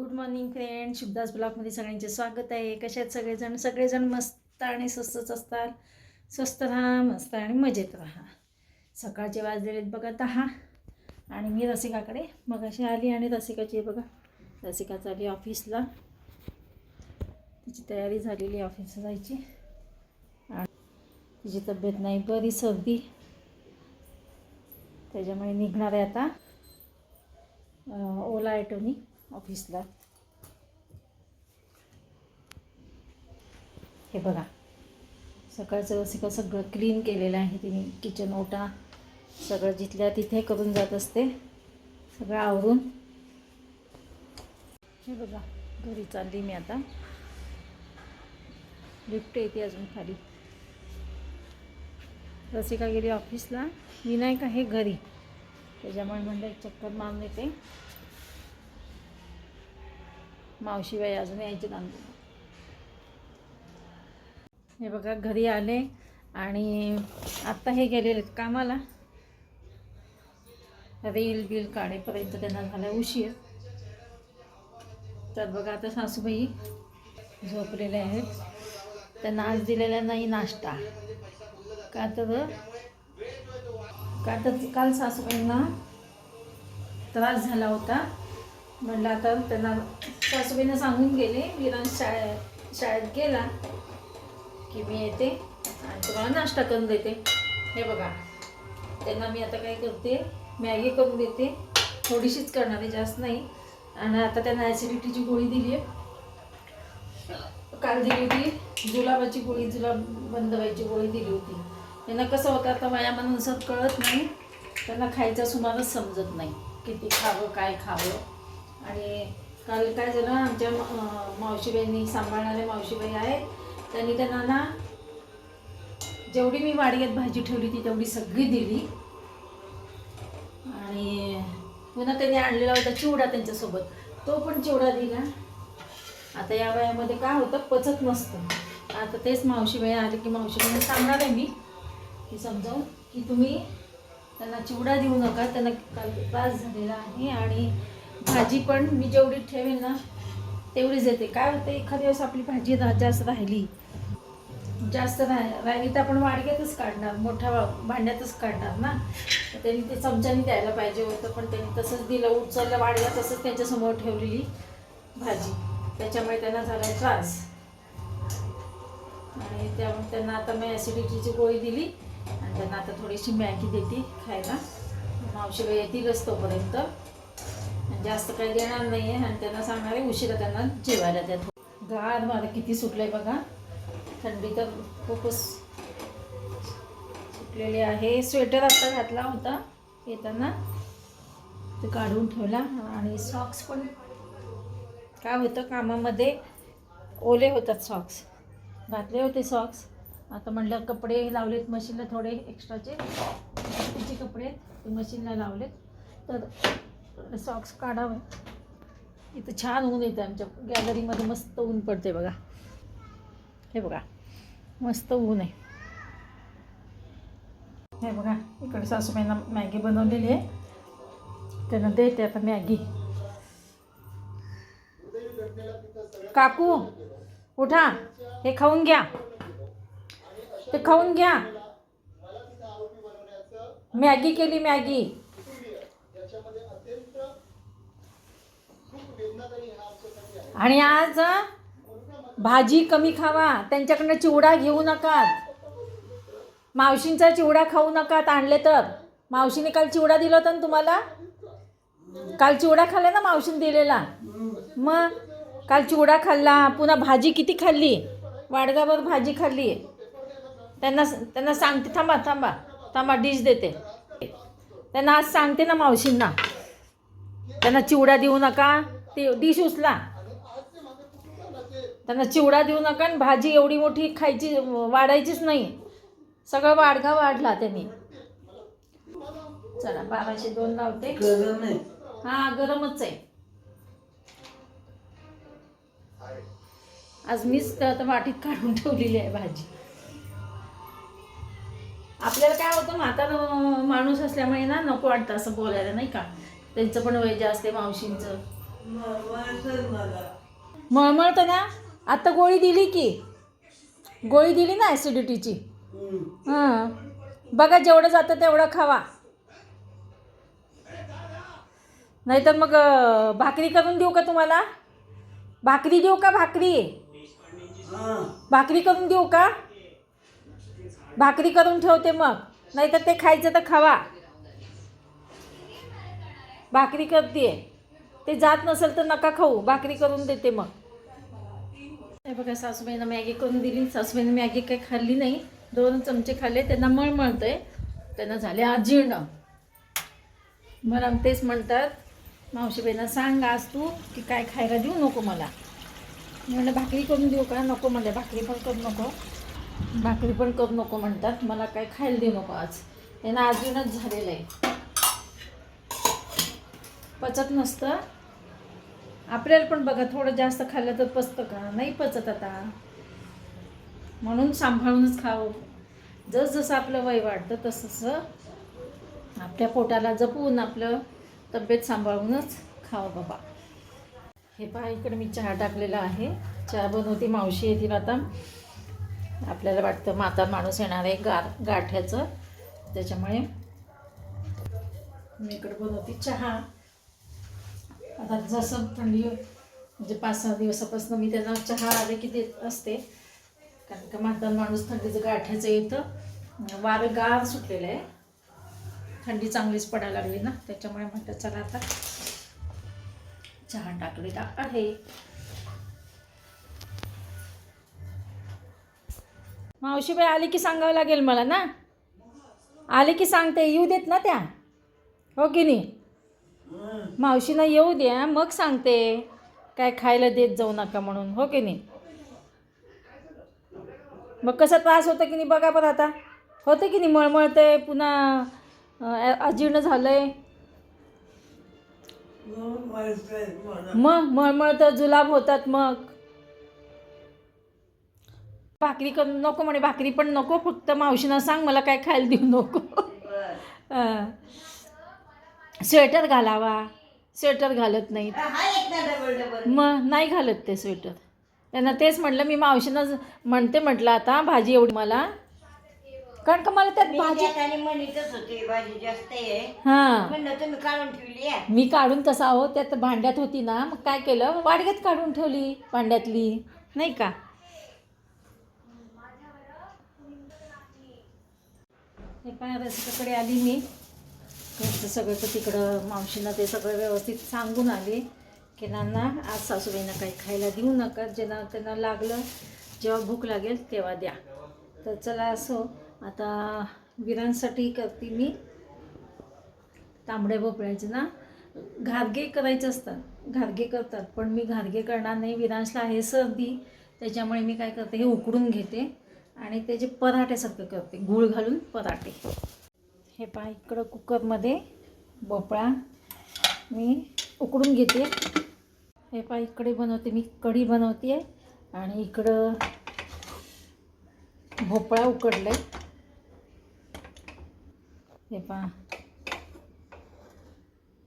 Good morning friend शुभदास ब्लॉगमध्ये सगळ्यांचे स्वागत आहे. कशात सगळेजण? सगळेजण मस्त आणि स्वस्तच असतात. स्वस्त राहा मस्त आणि मजेत राहा. सकाळचे वाजलेले बघा दहा. आणि मी रसिकाकडे मग अशी आली आणि रसिकाची बघा. रसिका चालली ऑफिसला. तिची तयारी झालेली आहे ऑफिसला जायची. आणि तिची तब्येत नाही बरी सर्दी. त्याच्यामुळे निघणार आहे आता. ओला ॲटोनी ऑफिसला. हे बघा. सकाळचं रसिका सगळं क्लीन केलेलं आहे तिने. किचन ओटा सगळं जिथल्या तिथे करून जात असते. सगळं आवरून. हे बघा. घरी चालली मी आता. लिफ्ट येते अजून खाली. रसिका गेली ऑफिसला. मी नाही का हे घरी. त्याच्यामुळे म्हणलं एक चक्कर मारून येते. मावशीबाई अजून यायचे तांदूळ हे बघा घरी आले आणि आत्ता हे गेलेले कामाला. रील बिल काढेपर्यंत त्यांना झाला उशीर. तर बघा आता सासूबाई झोपलेले आहेत. त्यांना आज दिलेला नाही नाश्ता. का तर का तर काल सासूबाईंना त्रास झाला होता. म्हटलं आता त्यांना सासूबाईंना सांगून गेले विरांश शाळेत शाळेत गेला की मी येते आणि तुम्हाला नाश्ता करून देते. हे बघा त्यांना मी आता काय करते मॅगी करून देते. थोडीशीच करणार आहे जास्त नाही. आणि आता त्यांना ॲसिडिटीची गोळी दिली आहे काल दिली होती जुलाबाची गोळी जुलाब बंद व्हायची गोळी दिली होती. त्यांना कसं होतं आता वयामानुसार कळत नाही. त्यांना खायचा सुमारच समजत नाही. किती खावं काय खावं. आणि काल काय झालं आमच्या मावशीबाईंनी सांभाळणाऱ्या मावशीबाई आहेत. त्यांनी त्यांना ना जेवढी मी वाडग्यात भाजी ठेवली ती तेवढी सगळी दिली. आणि पुन्हा त्यांनी आणलेला होता चिवडा त्यांच्यासोबत. तो पण चिवडा दिला. आता या वयामध्ये काय होतं पचत नसतं. आता तेच मावशीबाई आले की मावशीबाईंना सांगणार आहे मी. की समजावून की तुम्ही त्यांना चिवडा देऊ नका. त्यांना काल त्रास झालेला आहे आणि भाजी पण मी जेवढी ठेवेन ना तेवढीच येते. काय होतं एखाद्या दिवस आपली भाजी जास्त राहिली जास्त राह राहिली तर आपण वाडग्यातच काढणार मोठ्या भांड्यातच काढणार ना? तर त्यांनी ते चमच्याने द्यायला पाहिजे होतं पण त्यांनी तसंच दिलं उचललं वाडग्यात तसंच त्यांच्यासमोर ठेवलेली भाजी. त्याच्यामुळे त्यांना झाला त्रास. आणि त्यामुळे त्यांना आता मी ॲसिडिटीची गोळी दिली आणि त्यांना आता थोडीशी मॅगी देते खायला. मावशीबाई येतीलच तोपर्यंत. जास्त काही देणार नाही आहे आणि त्यांना सांगणार आहे उशिरा त्यांना जेवायला द्या. गार मला किती सुटलं आहे बघा. थंडी तर खूपच सुटलेली आहे. स्वेटर आता घातला होता येताना. ते काढून ठेवला आणि सॉक्स पण. काय होतं कामामध्ये? ओले होतात सॉक्स घातले होते सॉक्स आता म्हटलं कपडे लावलेत मशीनला थोडे एक्स्ट्राचे तिचे कपडे ते मशीनला लावलेत. तर सॉक्स काढावे. इथं छान ऊन येतं आमच्या गॅलरीमध्ये मस्त ऊन पडते बघा. हे बघा. मस्त ऊन आहे. हे बघा इकडे सासूबाईंना मॅगी बनवलेली आहे. त्यांना देते आता मॅगी. काकू उठा. हे खाऊन घ्या. ते खाऊन घ्या. मॅगी केली मॅगी. आणि आज भाजी कमी खावा. त्यांच्याकडनं चिवडा घेऊ नका. मावशींचा चिवडा खाऊ नका आणले तर. मावशीने काल चिवडा दिला होता ना तुम्हाला? काल चिवडा खाल्ला ना मावशीने दिलेला? मग काल चिवडा खाल्ला. पुन्हा भाजी किती खाल्ली? वाडगावर भाजी खाल्ली. त्यांना त्यांना सांगते थांबा थांबा. थांबा डिश देते. त्यांना आज सांगते ना मावशींना. त्यांना चिवडा देऊ नका. ते डिश उचला त्यांना चिवडा देऊ नका आणि भाजी एवढी मोठी खायची वाढायचीच नाही. सगळं वाडगा वाढला त्यांनी. चला बाराशे दोन लावते. हा गरमच आहे. आज मीच आता वाटीत काढून ठेवलेली आहे भाजी. आपल्याला काय होतं म्हातारं माणूस असल्यामुळे ना नको वाटतं असं बोलायला नाही का? त्यांचं पण वय जास्त आहे मावशींचं. मळमळतं ना? आता गोळी दिली की. गोळी दिली ना ॲसिडिटीची हां. बघा जेवढं जातं तेवढं खावा. नाहीतर मग भाकरी करून देऊ का तुम्हाला? भाकरी देऊ का भाकरी? भाकरी करून देऊ का? भाकरी करून ठेवते मग. नाहीतर ते खायचं तर खावा. भाकरी करते. ते जात नसेल तर नका खाऊ भाकरी करून देते मग. हे बघा सासूबाईनं मॅगी करून दिली. सासूबाईनं मॅगी काही खाल्ली नाही. दोन चमचे खाल्ले त्यांना मळमळतंय त्यांना झाले अजीर्ण मला तेच म्हणतात मावशीबाईंना सांग आज तू की काय खायला देऊ नको मला. मी म्हणलं भाकरी करून देऊ का? नको म्हणलं. भाकरी पण करू नको. भाकरी पण करू नको म्हणतात. मला काय खायला देऊ नको आज. त्यांना अजीर्णच झालेलं आहे. पचत नसतं. आपल्याला पण बघा थोडं जास्त खाल्लं तर पचतं का? नाही पचत आता. म्हणून सांभाळूनच खावं. जसजसं आपलं वय वाढतं तसं तसं आपल्या पोटाला जपून आपलं तब्येत सांभाळूनच खावं बाबा. हे पहा इकडे मी चहा टाकलेला आहे. चहा बनवती मावशी येतील आता. आपल्याला वाटतं माता माणूस येणार आहे गार गाठ्याचं त्याच्यामुळे मी इकडे बनवते चहा. आता जसं थंडी म्हणजे पाच सहा दिवसापासून मी त्यांना चहा आले की देत असते. कारण का म्हातार माणूस थंडीचं गाठ्याचं येतं. वारं गार सुटलेलं आहे. थंडी चांगलीच पडायला लागली ना त्याच्यामुळे म्हटलं चला आता चहा टाकलेला आहे. मावशीबाई आली की सांगावं लागेल मला ना? आले की सांगते येऊ देत ना त्या? हो की नाही? मावशीनं येऊ द्या मग सांगते. काय खायला देत जाऊ नका म्हणून हो की नाही? मग कसा त्रास होतं की नाही बघा बरं आता. होतं की नाही मळमळतंय पुन्हा अजीर्ण झालंय? मग मळमळतं जुलाब होतात मग. भाकरी करून नको म्हणे भाकरी पण नको फक्त मावशीनं सांग मला काय खायला देऊ नको. स्वेटर घालावा. स्वेटर घालत नाहीत. मग नाही घालत ते स्वेटर. त्यांना तेच म्हटलं मी मावशीनं म्हणते म्हटलं आता भाजी एवढी मला. कारण का मला त्यात भाजी आणि म्हणतच होते भाजी जास्त आहे. हां. म्हणलं तुम्ही काढून ठेवली आहे. मी काढून तसा हो त्यात भांड्यात होती ना मग काय केलं? वाडग्यात काढून ठेवली भांड्यातली. नाही का? हे पाय रसिकाकडे आली मी. घरचं सगळं तर तिकडं मावशीनं ते सगळं व्यवस्थित सांगून आले की नाना आज सासूबाईंना काही खायला देऊ नका. ज्यांना त्यांना लागलं जेव्हा भूक लागेल तेव्हा द्या. तर चला असो आता विरांसाठी करते मी. तांबड्या भोपळ्याचे ना घारगे करायचे असतात घारगे करतात. पण मी घारगे करणार नाही. विरांशला आहे सर्दी त्याच्यामुळे मी काय करते हे उकडून घेते आणि त्याचे पराठ्यासारखं करते गूळ घालून पराठे. हे पहा इकडं कुकरमध्ये भोपळा. मी उकडून घेते. हे पहा इकडे बनवते मी कढी बनवते. आणि इकडं भोपळा उकडला आहे हे पहा.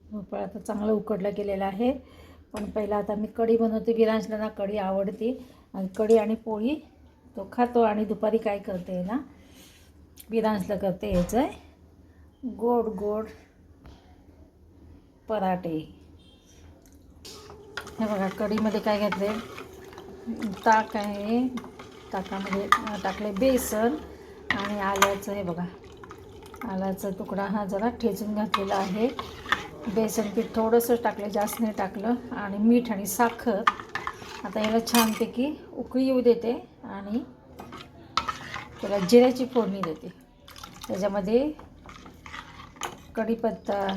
भोपळा तर चांगला उकडला गेलेला आहे. पण पहिला आता मी कढी बनवते. विरांशला ना कढी आवडते. आणि कढी आणि पोळी तो खातो आणि दुपारी काय करते ना विरांशला करते याचं. गोड गोड पराठे. हे बघा कढीमध्ये काय घातले ताक आहे. ताकामध्ये टाकले बेसन आणि आल्याचं हे बघा. आल्याचा तुकडा हा जरा ठेचून घातलेला आहे. बेसन पीठ थोडंसं टाकलं जास्त नाही टाकलं. आणि मीठ आणि साखर. आता याला छानपैकी उकळी येऊ देते आणि त्याला जिऱ्याची फोडणी देते. त्याच्यामध्ये कढीपत्ता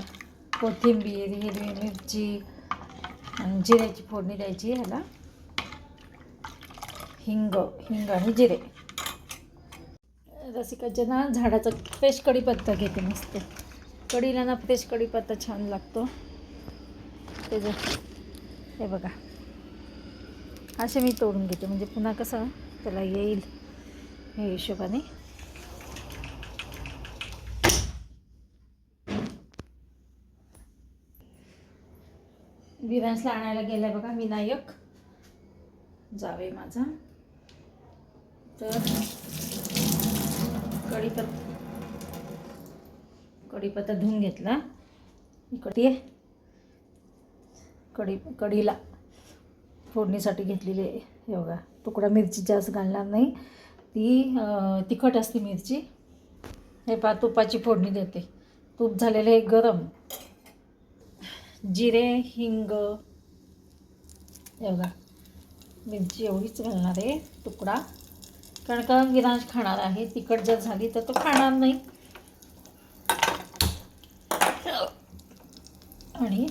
कोथिंबीर हिरवी मिरची आणि जिऱ्याची फोडणी द्यायची ह्याला. हिंग हिंग आणि जिरे. रसिकाच्या ना झाडाचा फ्रेश कढीपत्ता घेते मस्त. कढीला ना फ्रेश कढीपत्ता छान लागतो. त्याचं हे बघा. असे मी तोडून घेते. म्हणजे पुन्हा कसं त्याला येईल हे हिशोबाने. विरांसला आणायला गेलाय बघा विनायक. जावे माझा. तर कढीपत्ता कढीपत्ता धुवून घेतला. इकडे कढी कढीला फोडणीसाठी घेतलेली आहे. हे बघा तुकडा मिरची जास्त घालणार नाही. ती तिखट असते मिरची. हे पा तुपाची फोडणी देते. तूप झालेलं आहे गरम. जिरे हिंग. हे बघा. मिरची एवढीच घालणार आहे तुकडा. कारण का गिराज खाणार आहे. तिखट जर झाली तर तो खाणार नाही. आणि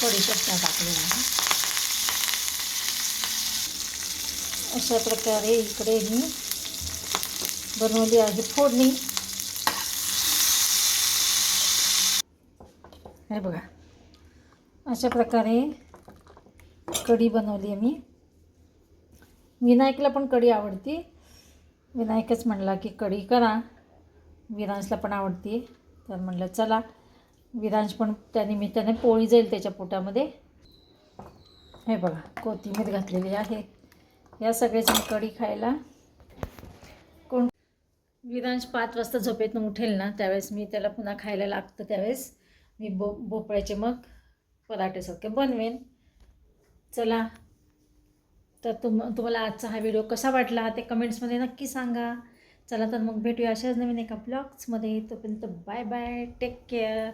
कढीपत्ता टाकलेला आहे. अशा प्रकारे इकडे मी बनवली आहे फोडणी. हे बघा. अशा प्रकारे कढी बनवली आहे मी. विनायकला पण कढी आवडती. विनायकच म्हणला की कढी करा. विरांशला पण आवडती. तर म्हणलं चला. विरांश पण त्या निमित्ताने पोळी जाईल त्याच्या पोटामध्ये. हे बघा कोथिंबीर घातलेली आहे. या सगळेजण कढी खायला. कोण विरांश पाच वाजता झोपेतून उठेल ना त्यावेळेस मी त्याला पुन्हा खायला लागतं त्यावेळेस. मी बो भोपळ्याचे मग पराठेसारखे बनवेन. चला. तर तुम तुम्हाला आजचा हा व्हिडिओ कसा वाटला ते कमेंट्समध्ये नक्की सांगा. चला तर मग भेटूया अशाच नवीन एका ब्लॉग्समध्ये तोपर्यंत बाय बाय टेक केअर